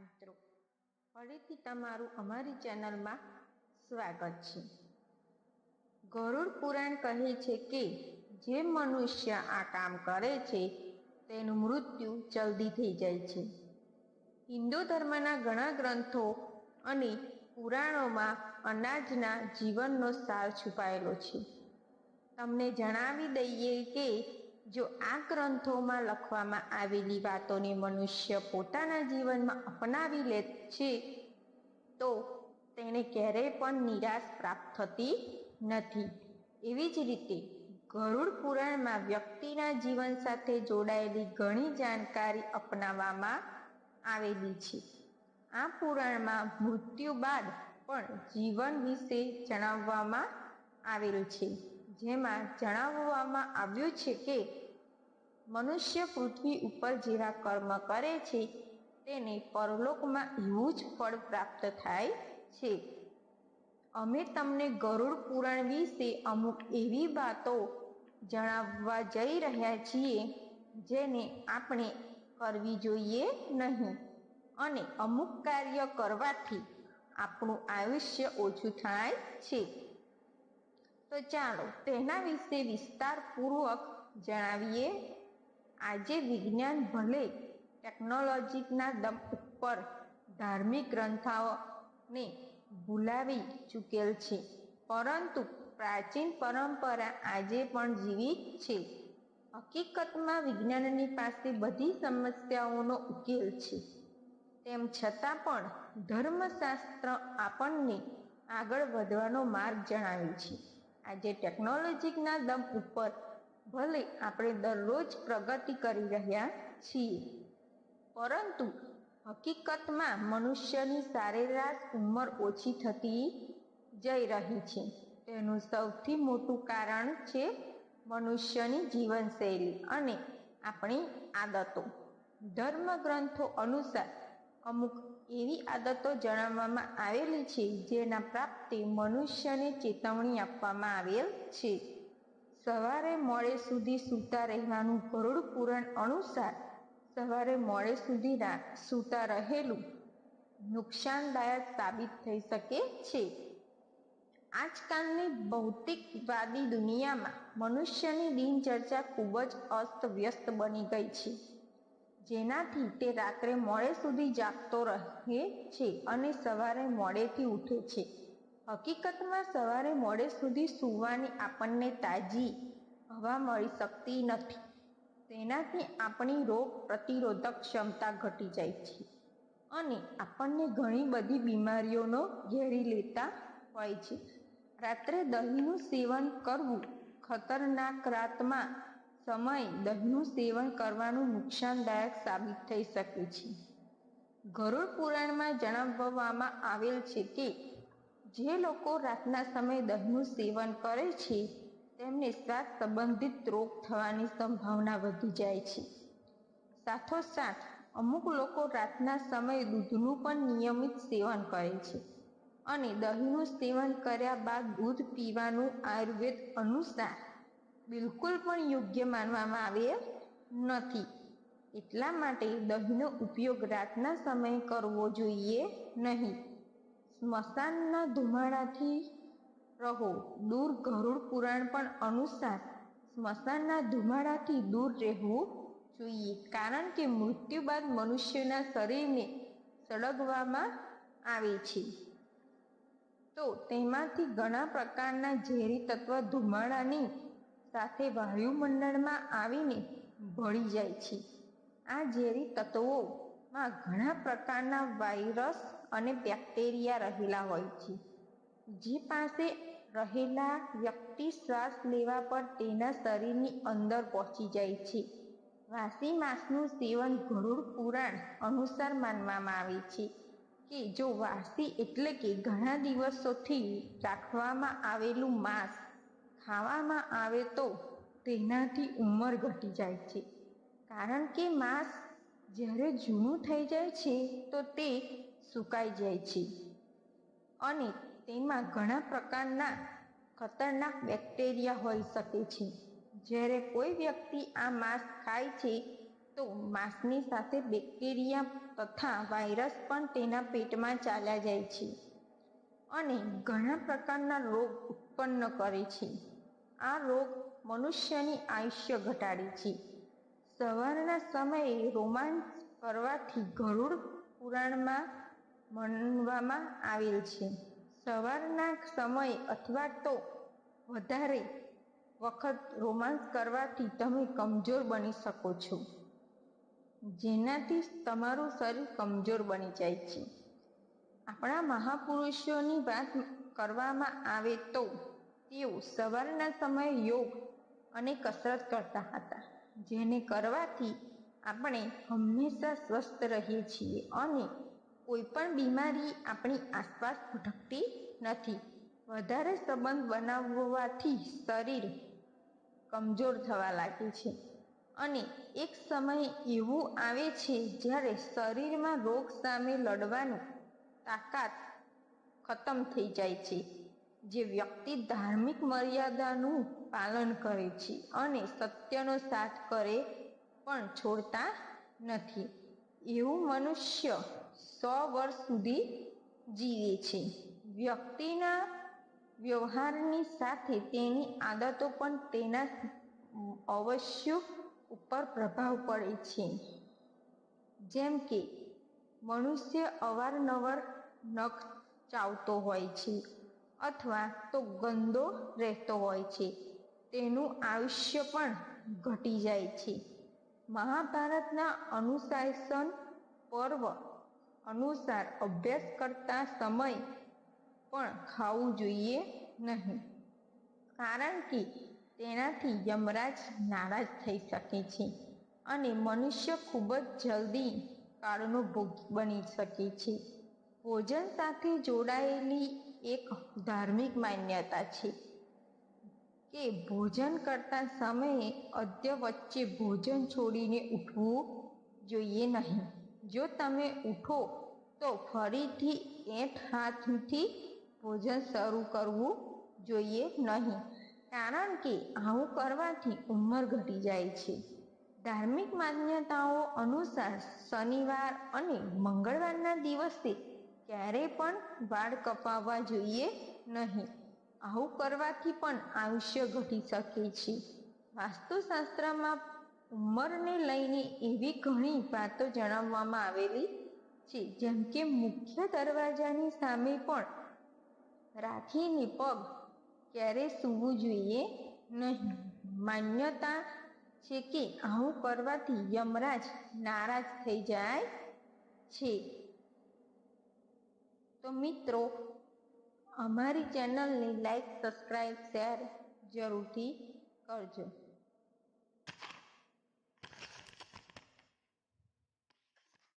મિત્રો, ફરીથી તમારું અમારી ચેનલમાં સ્વાગત છે. ગરુડ પુરાણ કહે છે કે, જે મનુષ્ય આ કામ કરે છે, તેનું મૃત્યુ જલ્દી થઈ જાય છે. હિન્દુ ધર્મના ઘણા ગ્રંથો અને પુરાણોમાં અનાજના જીવનનો સાર છુપાયેલો છે. તમને જણાવી દઈએ કે જો આ ગ્રંથોમાં લખવામાં આવેલી વાતોને મનુષ્ય પોતાના જીવનમાં અપનાવી લે છે, તો તેને ક્યારેય પણ નિરાશ પ્રાપ્ત થતી નથી. એવી જ રીતે ગરુડ પુરાણમાં વ્યક્તિના જીવન સાથે જોડાયેલી ઘણી જાણકારી અપનાવવામાં આવેલી છે. આ પુરાણમાં મૃત્યુ બાદ પણ જીવન વિશે જણાવવામાં આવેલ છે. જેમાં જણાવવામાં આવ્યું છે કે મનુષ્ય પૃથ્વી ઉપર જેવા કર્મ કરે છે, તેને પરલોકમાં એવું જ ફળ પ્રાપ્ત થાય છે. અમે તમને ગરુડ પુરાણ વિશે અમુક એવી વાતો જણાવવા જઈ રહ્યા છીએ, જેને આપણે કરવી જોઈએ નહીં. અને અમુક કાર્ય કરવાથી આપણું આયુષ્ય ઓછું થાય છે. તો ચાલો તેના વિશે વિસ્તારપૂર્વક જણાવીએ. આજે વિજ્ઞાન ભલે ટેકનોલોજીના દમ ઉપર ધાર્મિક ગ્રંથાઓને ભૂલાવી ચૂકેલ છે, પરંતુ પ્રાચીન પરંપરા આજે પણ જીવિત છે. હકીકતમાં વિજ્ઞાનની પાસે બધી સમસ્યાઓનો ઉકેલ છે. તેમ છતાં પણ ધર્મશાસ્ત્ર આપણને આગળ વધવાનો માર્ગ જણાવે છે. આજે ટેકનોલોજીના દમ ઉપર ભલે આપણે દરરોજ પ્રગતિ કરી રહ્યા છીએ, પરંતુ હકીકતમાં મનુષ્યની સરેરાશ ઉંમર ઓછી થતી જઈ રહી છે. તેનું સૌથી મોટું કારણ છે મનુષ્યની જીવનશૈલી અને આપણી આદતો. ધર્મ ગ્રંથો અનુસાર અમુક એવી આદતો જણાવવામાં આવેલી છે જેના પ્રાપ્તિ મનુષ્યને ચેતવણી આપવામાં આવેલ છે. સવારે મોડે સુધી સૂતા રહેવાનું ગરુડ પુરાણ અનુસાર સવારે મોડે સુધી સૂતા રહેલું નુકસાનદાયક સાબિત થઈ શકે છે. આજકાલની ભૌતિકવાદી દુનિયામાં મનુષ્યની દિનચર્ચા ખૂબ જ અસ્તવ્યસ્ત બની ગઈ છે. જેનાથી તે રાત્રે મોડે સુધી જાગતો રહે છે અને સવારે મોડેથી ઉઠે છે. હકીકતમાં સવારે મોડે સુધી સૂવાની આપણને તાજી હવા મળી શકતી નથી. તેનાથી આપણી રોગ પ્રતિરોધક ક્ષમતા ઘટી જાય છે અને આપણને ઘણી બધી બીમારીઓનો ઘેરી લેતા હોય છે. રાત્રે દહીંનું સેવન કરવું ખતરનાક રાતમાં સમયે દહીંનું સેવન કરવાનું નુકસાનદાયક સાબિત થઈ શકે છે. ગરુડ પુરાણમાં જણાવવામાં આવેલ છે કે જે લોકો રાતના સમયે દહીંનું સેવન કરે છે, તેમને શ્વાસ સંબંધિત રોગ થવાની સંભાવના વધી જાય છે. સાથોસાથ, અમુક લોકો રાતના સમયે દૂધનું પણ નિયમિત સેવન કરે છે અને દહીંનું સેવન કર્યા બાદ દૂધ પીવાનું આયુર્વેદ અનુસાર બિલકુલ પણ યોગ્ય માનવામાં આવે નથી. એટલા માટે દહીંનો ઉપયોગ રાતના સમયે કરવો જોઈએ નહીં. સ્મશાનના ધુમાડાથી રહો. દૂર ગરુડ પુરાણ પણ અનુસાર સ્મશાનના ધુમાડાથી દૂર રહેવું જોઈએ. કારણ કે મૃત્યુ બાદ મનુષ્યના શરીરને સળગવામાં આવે છે. તો તેમાંથી ઘણા પ્રકારના ઝેરી તત્વ ધુમાડાની સાથે વાયુમંડળમાં આવીને ભળી જાય છે. આ ઝેરી તત્વોમાં ઘણા પ્રકારના વાયરસ અને બેક્ટેરિયા રહેલા હોય છે. જે પાસે રહેલા વ્યક્તિ શ્વાસ લેવા પર તેના શરીરની અંદર પહોંચી જાય છે. વાસી માંસનું સેવન ગરુડ પુરાણ અનુસાર માનવામાં આવે છે કે જો વાસી એટલે કે ઘણા દિવસોથી રાખવામાં આવેલું માંસ ખાવામાં આવે તો તેનાથી ઉંમર ઘટી જાય છે. કારણ કે માંસ જ્યારે જૂનું થઈ જાય છે તો તે સુકાઈ જાય છે. અને તેમાં ઘણા પ્રકારના ખતરનાક બેક્ટેરિયા હોઈ શકે છે. જ્યારે કોઈ વ્યક્તિ આ માંસ ખાય છે, તો માંસની સાથે બેક્ટેરિયા તથા વાયરસ પણ તેના પેટમાં ચાલ્યા જાય છે અને ઘણા પ્રકારના રોગ ઉત્પન્ન કરે છે. આ રોગ મનુષ્યની આયુષ્ય ઘટાડે છે. સવારના સમયે રોમાંચ કરવાથી ગરુડ પુરાણમાં માનવામાં આવેલ છે. સવારના સમયે અથવા તો વધારે વખત રોમાંસ કરવાથી તમે કમજોર બની શકો છો. જેનાથી તમારું શરીર કમજોર બની જાય છે. આપણા મહાપુરુષોની વાત કરવામાં આવે તો તેઓ સવારના સમયે યોગ અને કસરત કરતા હતા. જેને કરવાથી આપણે હંમેશા સ્વસ્થ રહીએ છીએ અને કોઈ પણ બીમારી આપણી આસપાસ ભટકતી નથી. વધારે સંબંધ બનાવવાથી શરીર કમજોર થવા લાગે છે. અને એક સમય એવું આવે છે જ્યારે શરીરમાં રોગ સામે લડવાનું તાકાત ખતમ થઈ જાય છે, જે વ્યક્તિ ધાર્મિક મર્યાદાનું પાલન કરે છે અને સત્યનો સાથ કરે પણ છોડતા નથી. એવું મનુષ્ય સો વર્ષ સુધી જીવે છે. વ્યક્તિના વ્યવહારની સાથે તેની આદતો પણ તેના અવશ્ય ઉપર પ્રભાવ પડે છે. જેમ કે, મનુષ્ય અવારનવાર નખ ચાવતો હોય છે અથવા તો ગંદો રહેતો હોય છે. તેનું આયુષ્ય પણ ઘટી જાય છે. મહાભારતના અનુશાસન પર્વ અનુસાર અભ્યાસ કરતા સમય પણ ખાવું જોઈએ નહીં. કારણ કે તેનાથી યમરાજ નારાજ થઈ શકે છે અને મનુષ્ય ખૂબ જ જલ્દી કાળનો ભોગી બની શકે છે. ભોજન સાથે જોડાયેલી એક ધાર્મિક માન્યતા છે કે ભોજન કરતા સમયે અદ્ય વચ્ચે ભોજન છોડીને ઉઠવું જોઈએ નહીં. જો તમે ઉઠો, તો ફરીથી એઠ હાથથી ભોજન શરૂ કરવું જોઈએ નહીં. કારણ કે આવું કરવાથી ઉંમર ઘટી જાય છે. ધાર્મિક માન્યતાઓ અનુસાર શનિવાર અને મંગળવારના દિવસે ક્યારેય પણ વાળ કપાવવા જોઈએ નહીં. આવું કરવાથી પણ આયુષ્ય ઘટી શકે છે. વાસ્તુશાસ્ત્રમાં ઉંમરને લઈને એવી ઘણી વાતો જણાવવામાં આવેલી છે, જેમ કે મુખ્ય દરવાજાની સામે પણ રાખીને પગ ક્યારે સૂવું જોઈએ નહીં. માન્યતા છે કે આવું કરવાથી યમરાજ નારાજ થઈ જાય છે. તો મિત્રો, અમારી ચેનલને લાઈક સબસ્ક્રાઈબ શેર જરૂરથી કરજો.